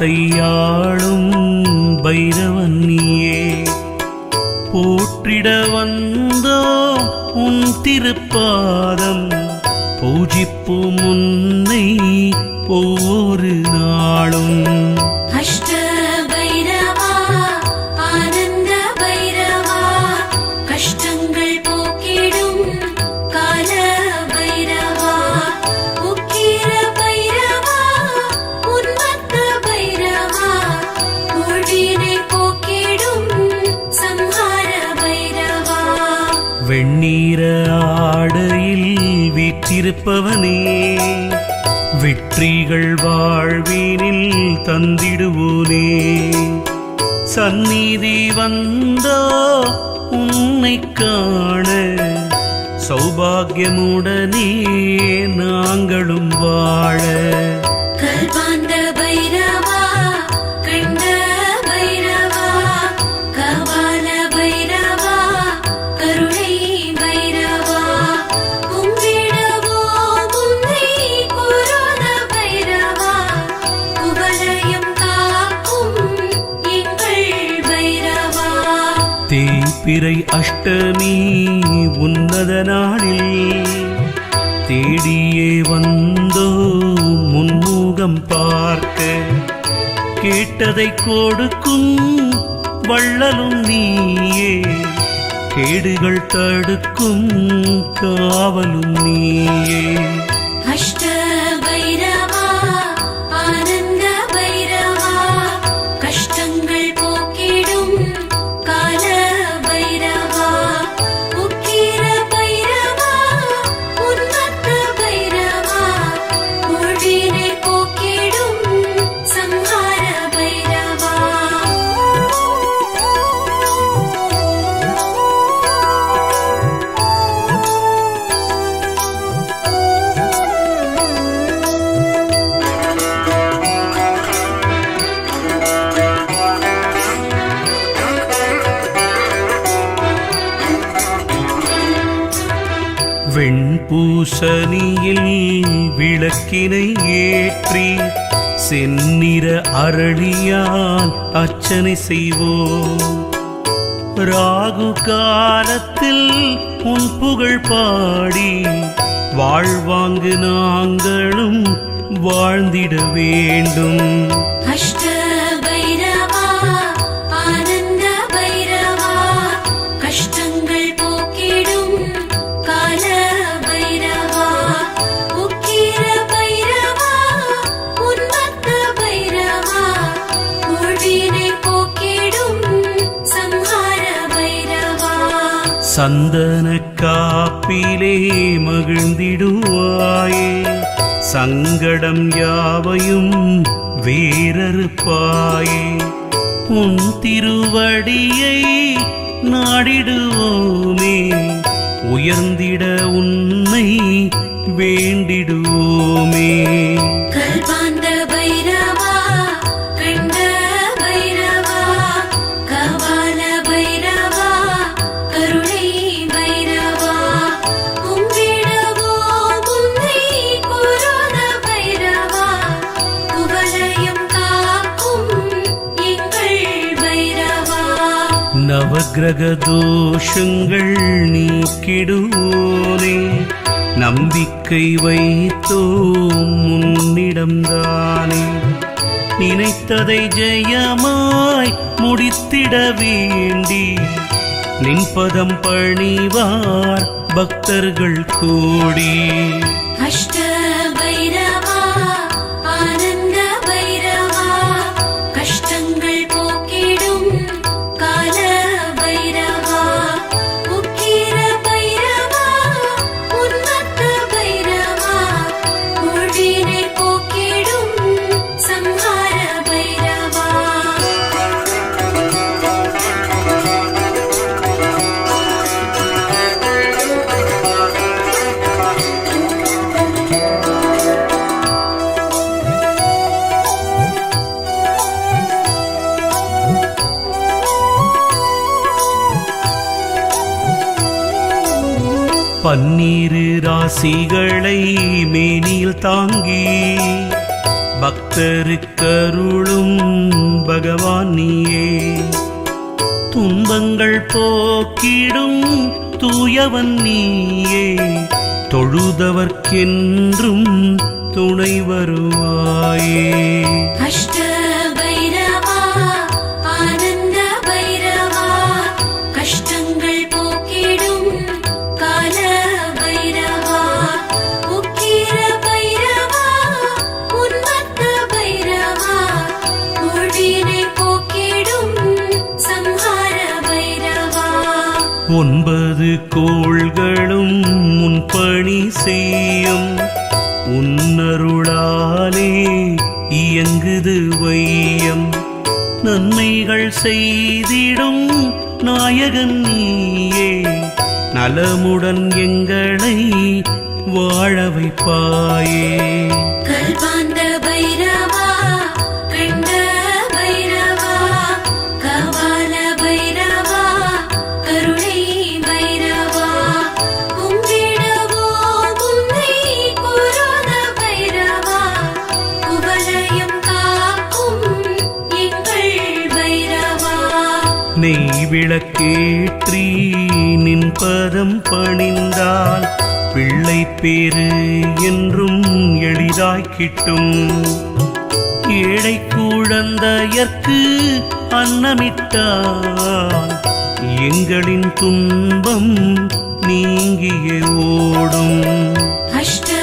காலத்தை ஆளும் பைரவன் நீயே. போற்றிட வந்தோ உன் திருப்பாதம். பூஜிப்பு முன்னை ஒவ்வொரு நாளும். அஷ்ட வீற்றிருப்பவனே வெற்றிகள் வாழ்வினில் தந்திடுவோனே. சந்நிதி வந்தோ உன்னை காண சௌபாகியமுடனே நாங்களும் வாழ. தேய்பிறை அஷ்டமி உன்னத நாளில் தேடியே வந்தோ முன்முகம் பார்க்க. கேட்டதை கொடுக்கும் வள்ளலும் நீயே. கேடுகள் தடுக்கும் காவலும் நீயே. அஷ்ட பைரவா வெண்பூசணியில் விளக்கினை ஏற்றி செந்நிற அரளியால் அர்ச்சனை செய்வோம். ராகு காலத்தில் உன் புகழ் பாடி வாழ்வாங்கு நாங்களும் வாழ்ந்திட வேண்டும். அஷ்ட சந்தன காப்பிலே மகிழ்ந்திடுவாயே. சங்கடம் யாவையும் வேறறுப்பாயே. உன் திருவடியை நாடிடுவோமே. உயர்ந்திட உன்னை வேண்டிடுவோமே. கிரகதோஷங்கள் நீக்கிடுவோனே. நம்பிக்கை வைத்தோம் முன்னிடம்தானே நினைத்ததை ஜெயமாய் முடித்திட வேண்டி. நின்பதம் பணிவார் பக்தர்கள் கூடி. அஷ்ட பன்னீரு ராசிகளை மேனில் தாங்கி பக்தருக்கருளும் பகவான் நீயே துன்பங்கள் போக்கிடும் தூயவன் நீயே தொழுதவர்க்கென்றும் துணை வருவாயே. அஷ்ட கோள்களும் முன் பணி செய்யும். உன்னருளாலே இயங்குது வையம். நன்மைகள் செய்திடும் நாயகன் நீயே. நலமுடன் எங்களை வாழ வைப்பாயே. நெய் விளக்கேற்றி நின் பதம் பணிந்தால் பிள்ளை பேரு என்றும் எளிதாய் கிட்டும். ஏழை குழந்தையற்கு அன்னமிட்டால் எங்களின் துன்பம் நீங்கிய ஓடும். அஷ்ட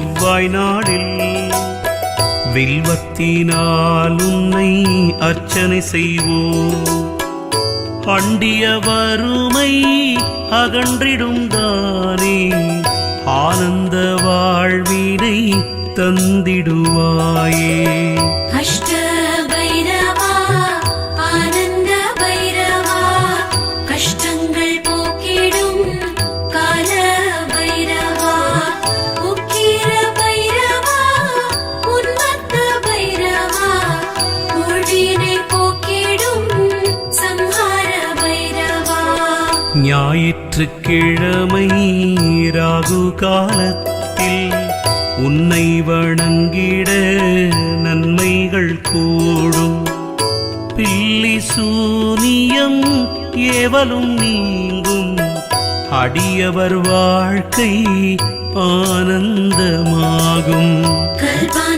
செவ்வாய் நாளில் வில்வத்தினால் உன்னை அர்ச்சனை செய்வோம். பண்டிய வறுமை அகன்றிடும் தானே ஆனந்த வாழ்வினை தந்திடுவாயே. அஷ்ட ஊழ்வினை போக்கிடும் சம்ஹார பைரவா. ஞாயிற்றுக்கிழமை ராகு காலத்தில் உன்னை வணங்கிட நன்மைகள் கூடும். பில்லி சூனியம் ஏவலும் நீங்கும். அடியவர் வாழ்க்கை ஆனந்தமாகும். கல்பாந்த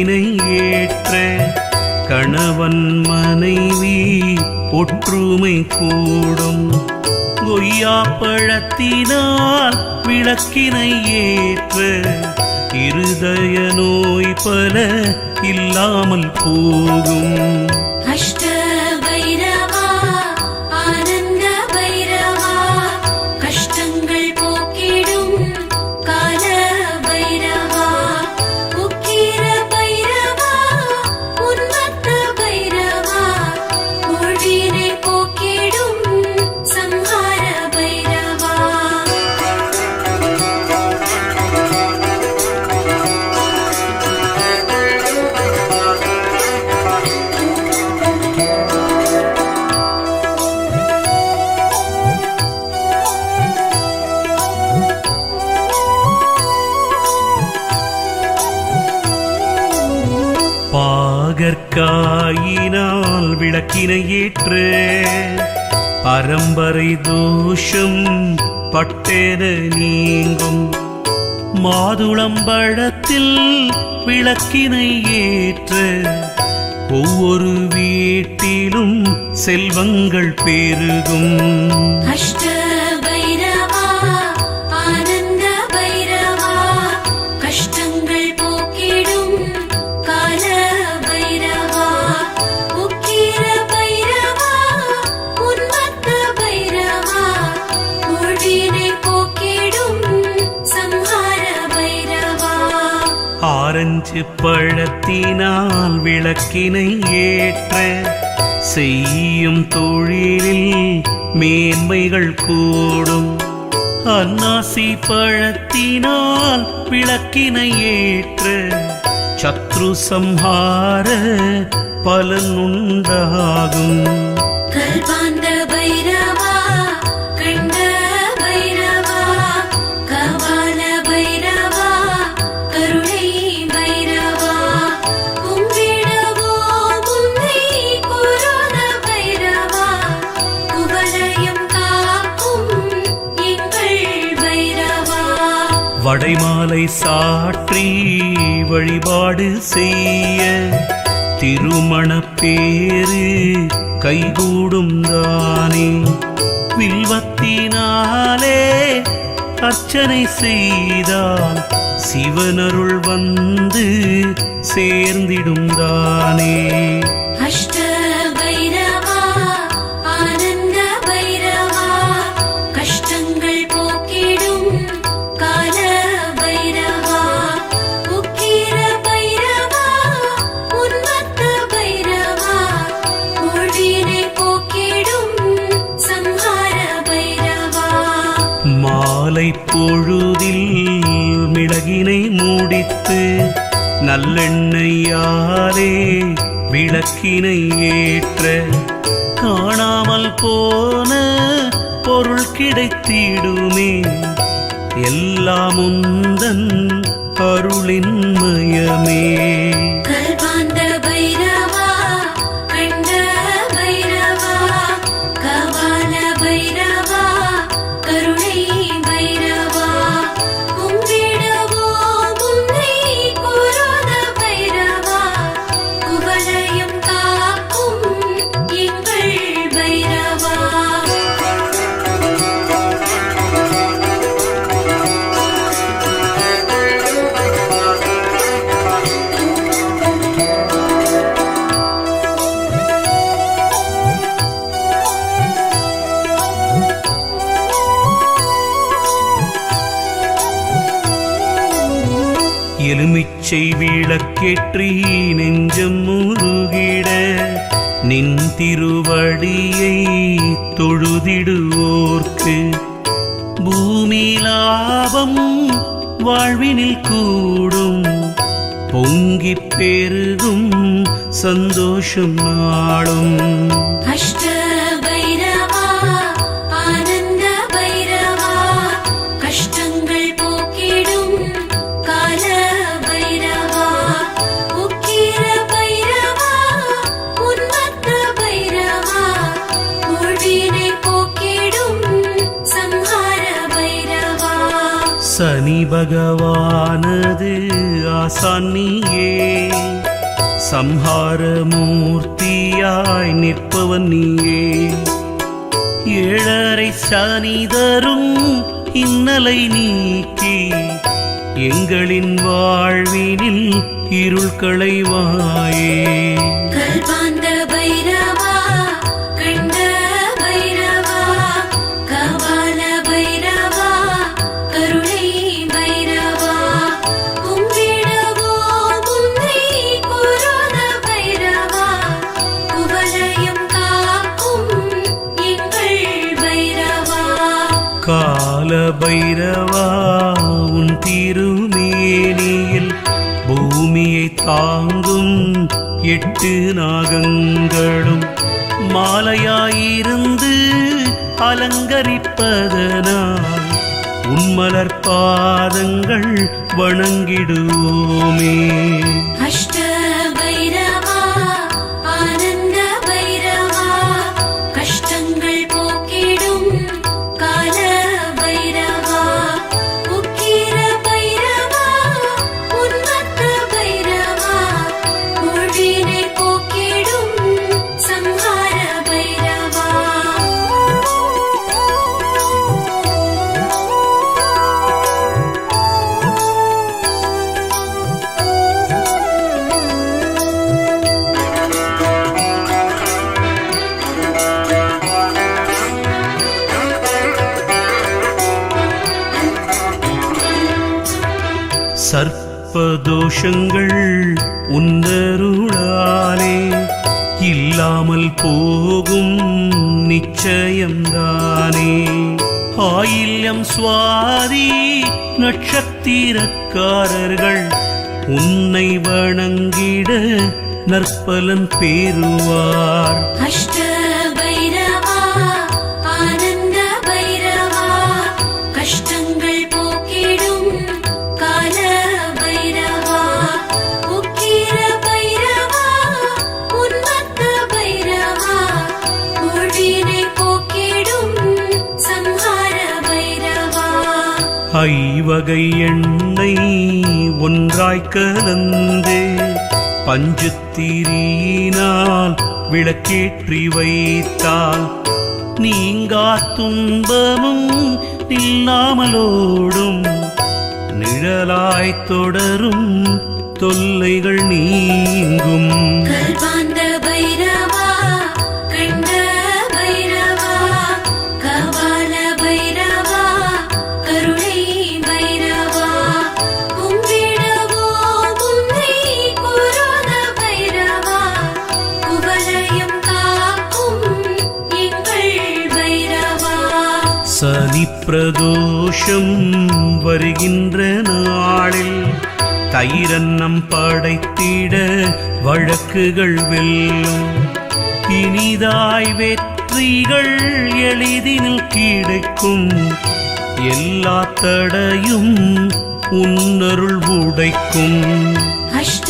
விளக்கினை ஏற்ற கணவன் மனைவி ஒற்றுமை கூடும். கொய்யா பழத்தினால் விளக்கினை ஏற்ற இருதய நோய் பல இல்லாமல் போகும். அஷ்ட அதற்காயினால் விளக்கினை ஏற்று பரம்பரை தோஷம் பட்டேன நீங்கும். மாதுளம்பழத்தில் விளக்கினை ஏற்று ஒவ்வொரு வீட்டிலும் செல்வங்கள் பெருகும். அஷ்ட ஆரஞ்சு பழத்தினால் விளக்கினை ஏற்ற செய்யும் தொழிலில் மேன்மைகள் கூடும். அன்னாசி பழத்தினால் விளக்கினை ஏற்ற சத்ரு சம்ஹார பலன் உண்டாகும். கல்பாந்த பைரவா வடைமாலை சாற்றி வழிபாடு செய்ய திருமண பேரு கைகூடும் தானே. வில்வத்தினாலே அர்ச்சனை செய்தால் சிவனருள் வந்து சேர்ந்திடும் தானே. அஷ்ட மாலை பொழுதில் மிளகினை மூடித்து நல்லெண்ணெய்யாலே விளக்கினை ஏற்ற காணாமல் போன பொருள் கிடைத்திடுமே. எல்லாம் உந்தன் அருளின் எலுமிச்சை விளக்கேற்றி நெஞ்சம் முருகிட நின் திருவடியை தொழுதிடுவோர்க்கு. பூமி லாபம் வாழ்வினில் கூடும். பொங்கிப் பெருகும் சந்தோஷம் நாளும். சனி பகவானது ஆசானியே சம்ஹார மூர்த்தியாய் நிற்பவன் நீயே. ஏழரை சனி தரும் இன்னலை நீக்கி எங்களின் வாழ்வினில் இருள் களைவாயே தாங்கும் எட்டு நாகங்களும் மாலையாயிருந்து அலங்கரிப்பதனால் உன்மலர் பாதங்கள் வணங்கிடுவோமே. அஷ்ட சர்ப்பதோஷங்கள் உன்னருளாலே. இல்லாமல் போகும் நிச்சயம்தானே. ஆயில்யம் சுவாதி நட்சத்திரக்காரர்கள் உன்னை வணங்கிட நற்பலன் பேருவார் அஷ்ட ஐவகை எண்ணெய் ஒன்றாய் கலந்தே பஞ்சுத்திரியினால் விளக்கேற்றி வைத்தால் நீங்கா துன்பமும் இல்லாமலோடும் நிழலாய் தொடரும் தொல்லைகள் நீங்கும். பிரதோஷம் வருகின்ற நாளில் தயிரன்னம் படைத்திட வழக்குகள் வெல்லும். இனிதாய் வெற்றிகள் எளிதில் கிடைக்கும். எல்லா தடையும் உன்னருள் உடைக்கும். அஷ்ட